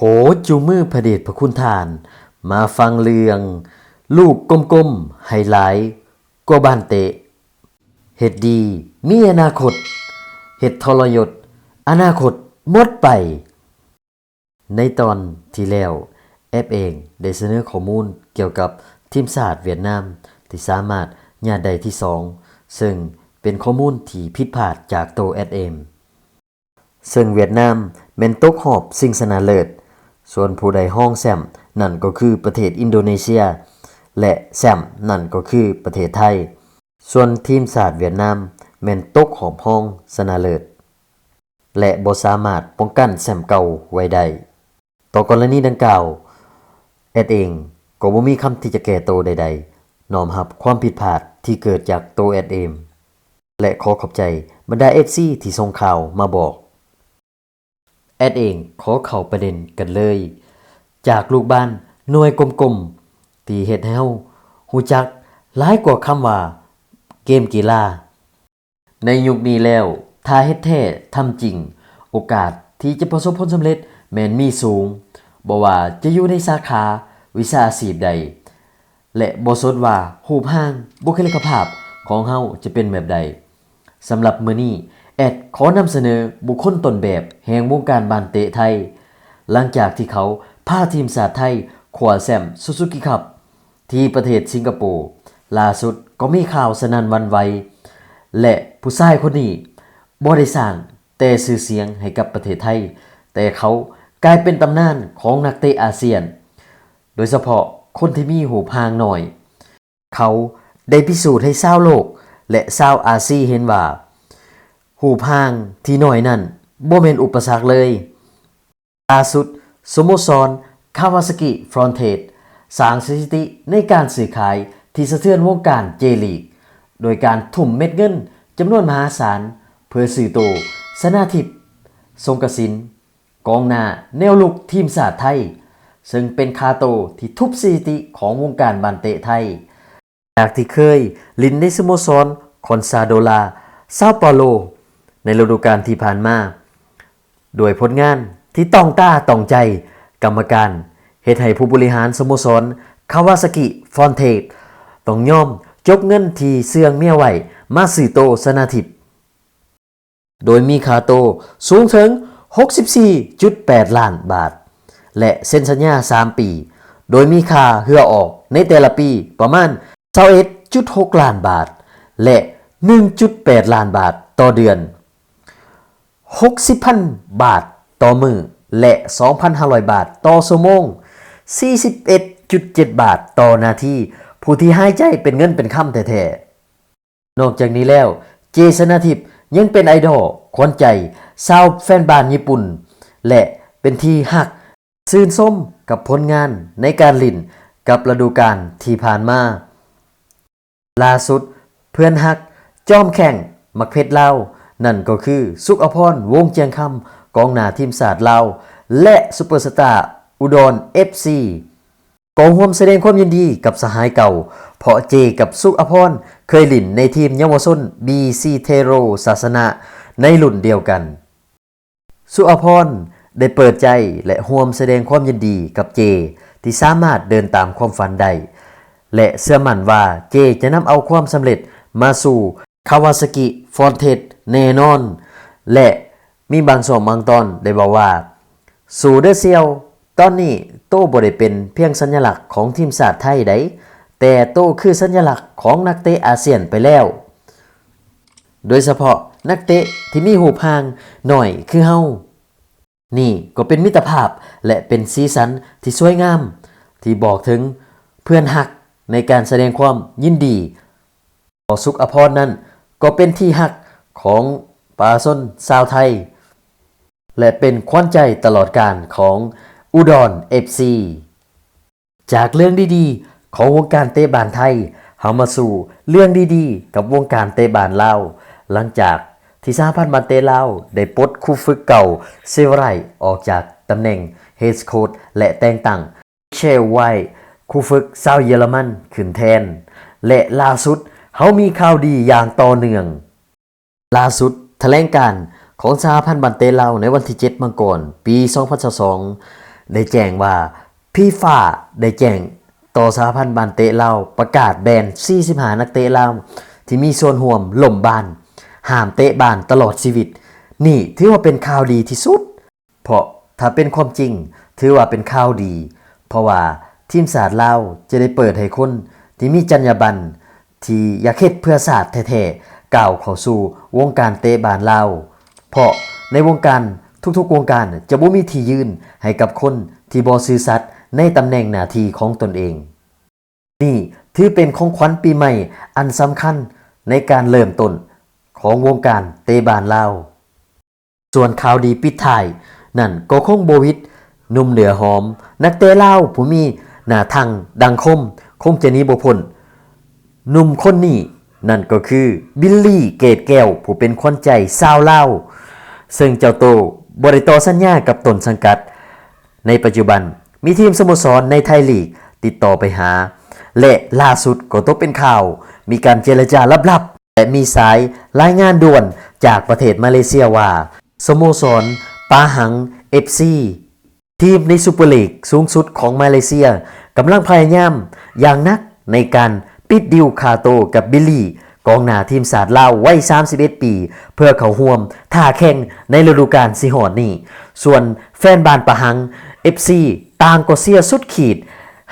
โผจูมือพระเดชพระคุณทาน มาฟังเรื่อง ลูกกลมๆไฮไลท์กว่าบ้านเตะเห็ดดี มีอนาคต เห็ดทรยศ อนาคตหมดไป ในตอนที่แล้วแอปเองได้เสนอข้อมูลเกี่ยวกับทีมชาติเวียดนาม ที่สามารถญาติใดที่สองซึ่งเป็นข้อมูลที่ผิดพลาดจากโตแอดเองซึ่งเวียดนามแม่นตกหอบสิ่งสนาเลิศ ส่วนผู้ใดห้องแซมนั่นก็คือประเทศอินโดนีเซีย และแซมนั่นก็คือประเทศไทย ส่วนทีมศาสตร์เวียดนามแม่นตกหอบห้องสนาเลิศและบ่สามารถป้องกันแซมเก่าไว้ได้ต่อกรณีดังกล่าวแอดเองก็บ่มีคำที่จะแก้โตใดๆ น้อมรับความผิดพลาดที่เกิดจากตัวแอดเองและขอขอบใจบรรดา FC ที่ส่งข่าวมาบอก แอดเองขอเข้าประเด็นกันเลย จากลูกบ้านหน่วยกลมๆที่เฮ็ดให้เฮาฮู้จักหลายกว่าคำว่า เกมกีฬา ในยุคนี้แล้วถ้าเฮ็ดแท้ทำจริง โอกาสที่จะประสบผลสำเร็จแม้นมีสูงบ่ว่าจะอยู่ในสาขาวิชาอาชีพใด และบ่สนว่ารูปร่างบุคลิกภาพของเฮาจะเป็นแบบใดสำหรับมื้อนี้ แอดขอนำเสนอบุคคลต้นแบบแห่งวงการบานเตะไทย หลังจากที่เขาพาทีมชาติไทยขวาแซมซูซูกิคัพที่ประเทศสิงคโปร์ล่าสุดก็มีข่าวสนั่นวันไหวและผู้ชายคนนี้บ่ได้สร้างแต่ชื่อเสียงให้กับประเทศไทย แต่เขากลายเป็นตำนานของนักเตะอาเซียน โดยเฉพาะคนที่มีหูพางหน่อย เขาได้พิสูจน์ให้ชาวโลก และชาวอาซีเห็นว่า หูพางที่น้อยนั่นบ่แม่นอุปสรรคเลยล่าสุดสโมสรคาวาซากิฟรอนเทสสร้างสถิติในการซื้อขายที่สะเทือนวงการเจลีก โดยการทุ่มเม็ดเงินจำนวนมหาศาล เพื่อซื้อตัวสนาทิพย์ทรงกสิน กองหน้าแนวลุกทีมชาติไทย ซึ่งเป็นคาโตที่ทุบสถิติของวงการบันเตะไทย จากที่เคยลินในสโมสรคอนซาโดลาซาเปาโล ในฤดูกาลที่ผ่านมาโดยผลงานที่ต้องตาต้องใจกรรมการเฮ็ดให้ผู้บริหารสโมสรคาวาซากิฟอนเทสต้องยอมจกเงินที่เสื่องเมียไหวมาสื่อโตสนาทิพย์โดยมีคาโตสูงถึง 64.8 ล้านบาท และเซ็นสัญญา 3 ปี โดยมีค่าเหือออกในแต่ละปีประมาณ21.6 ล้านบาท และ 1.8 ล้านบาทต่อเดือน 60,000 บาทต่อมือ และ 2,500 บาทต่อชั่วโมง 41.7 บาทต่อนาที ผู้ที่หายใจเป็นเงินเป็นค่ำแท้ๆนอกจากนี้แล้ว เจสนาทิพย์ยังเป็นไอดอลขวัญใจชาวแฟนบานญี่ปุ่น และเป็นที่หักซื่นส้มกับผลงานในการลินกับฤดูกาลที่ผ่านมาล่าสุดเพื่อนฮัก จอมแข่ง มักเพชรลา นั่นก็คือสุขอภรณ์วงเจียงคำกองหน้าทีมศาสตร์ลาวและซุปเปอร์สตาร์อุดร FC กองห่วมแสดงความยินดีกับสหายเก่า เพราะเจกับสุขอภรณ์เคยหลินในทีมเยาวชน BC เทโรศาสนาในรุ่นเดียวกัน สุอภรณ์ได้เปิดใจและห่วมแสดงความยินดีกับเจ ที่สามารถเดินตามความฝันได้และเชื่อมั่นว่าเจจะนำเอาความสำเร็จมาสู่ คาวาซากิฟอนเทสแน่นอน และมีบางส่วนบางตอนได้บอกว่า สูเดเซียว ตอนนี้โต้บ่ได้เป็นเพียงสัญลักษณ์ของทีมชาติไทยไดแต่โต้คือสัญลักษณ์ของนักเตะอาเซียนไปแล้ว โดยเฉพาะนักเตะที่มีหูพางหน่อยคือเฮา นี่ก็เป็นมิตรภาพและเป็นสีสันที่สวยงาม ที่บอกถึงเพื่อนหักในการแสดงความยินดีต่อสุขอภรณ์นั้น ก็เป็นที่หักของปาส้นชาวไทย และเป็นขวัญใจตลอดการของอุดรเอฟซีจากเรื่องดีๆ ของวงการเตะบานไทยเฮามาสู่เรื่องดีๆ กับวงการเตะบานลาวหลังจากที่สหพันธ์บาเตะลาวได้ปลดคู่ฝึกเก่าเซเวไรออกจากตำแหน่งเฮดโค้ชและแต่งตั้งเชลไวคู่ฝึกชาวเยอรมันขึ้นแทน และล่าสุด เขามีข่าวดีอย่างต่อเนื่อง ล่าสุดแถลงการของสหพันธ์บันเตลาวในวันที่ 7 มังกรปี 2022 ได้แจ้งว่าพี่ฟ้าได้แจ้งต่อสหพันธ์บานเตลาวประกาศแบน 45 นักเตะลาวที่มีส่วนห่วมล่มบานห้ามเตะบานตลอดชีวิต นี่ถือว่าเป็นข่าวดีที่สุด เพราะถ้าเป็นความจริง ถือว่าเป็นข่าวดี เพราะว่าทีมศาสตร์ลาวจะได้เปิดให้คนที่มีจรรยาบรรณ ที่อยากเฮ็ดเพื่อศาสตร์แท้ๆก้าวเข้าสู่วงการเตะบานลาวเพราะในวงการทุกๆวงการจะบ่มีที่ยืนให้กับคนที่บ่ซื่อสัตย์ในตำแหน่งหน้าที่ของตนเอง นี่ถือเป็นของขวัญปีใหม่อันสำคัญในการเริ่มต้นของวงการเตบานลาว ส่วนข่าวดีปิดท้าย นั่นก็คงโบวิดนุ่มเหนือหอม นักเตะลาวผู้มีหน้าทังดังคม คงจะนี้บ่พ้น หนุ่มคนนี้นั่นก็คือบิลลี่เกตแก้ว ผู้เป็นคนใจซาวลาซึ่งเจ้าโตบริตอสัญญากับตนสังกัด ในปัจจุบันมีทีมสโมสรในไทยลีกติดต่อไปหา และล่าสุดก็ตกเป็นข่าว มีการเจรจาลับๆ และมีสายรายงานด่วนจากประเทศมาเลเซียว่าสโมสรปาหังเอฟซีทีมในซูเปอร์ลีกสูงสุดของมาเลเซียกำลังพยายามอย่างนักในการ ปิดดิวคาโตกับบิลลี่กองหน้าทีมสาดลาววัย 31 ปี เพื่อเขาห่วมท่าแข่งในฤดูกาลสิหอดนี้ ส่วนแฟนบานประหัง FC ต่างก็เสียสุดขีด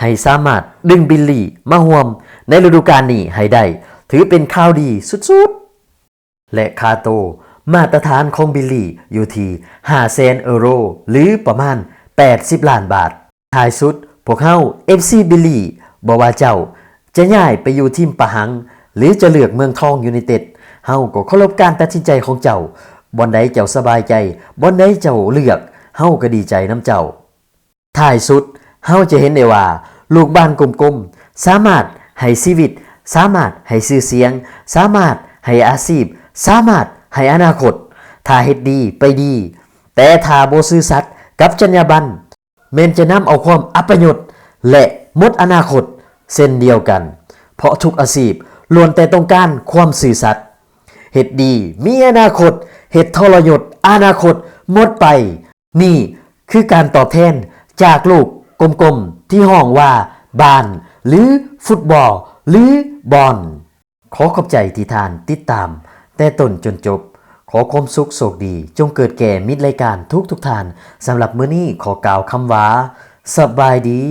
ให้สามารถดึงบิลลี่มาห่วมในฤดูกาลนี้ให้ได้ ถือเป็นข่าวดีสุดๆ และคาโต มาตรฐานของบิลลี่อยู่ที่5แสนเอโรหรือประมาณ 80 ล้านบาทท้ายสุด พวกเฮา FC บิลลี่บอกว่าเจ้า จะย้ายไปอยู่ทีมปะหัง หรือจะเลือกเมืองทองยูไนเต็ดเฮาก็เคารพการตัดสินใจของเจ้าบอนใดเจ้าสบายใจบอนใดเจ้าเลือกเฮาก็ดีใจน้ำเจ้าท้ายสุดเฮาจะเห็นได้ว่า ลูกบ้านกลมๆสามารถให้ชีวิต สามารถให้ชื่อเสียง สามารถให้อาชีพ สามารถให้อนาคต ถ้าเฮ็ดดีไปดี แต่ถ้าบ่ซื่อสัตย์กับจรรยาบรรณแม่นจะนำเอาความอัปยศและหมดอนาคต เส้นเดียวกัน เพราะทุกอาชีพล้วนแต่ต้องการความซื่อสัตย์เฮ็ดดีมีอนาคตเฮ็ดทรยศอนาคตหมดไป นี่คือการตอบแทนจากลูกกลมๆที่ห้องว่าบ้าน หรือฟุตบอล หรือบอลขอขอบใจที่ทานติดตาม แต่ต้นจนจบ ขอความสุขโศกดี จงเกิดแก่มิตรรายการทุกทุกทานสำหรับมื้อนี้ขอกล่าวคำว่าสบายดี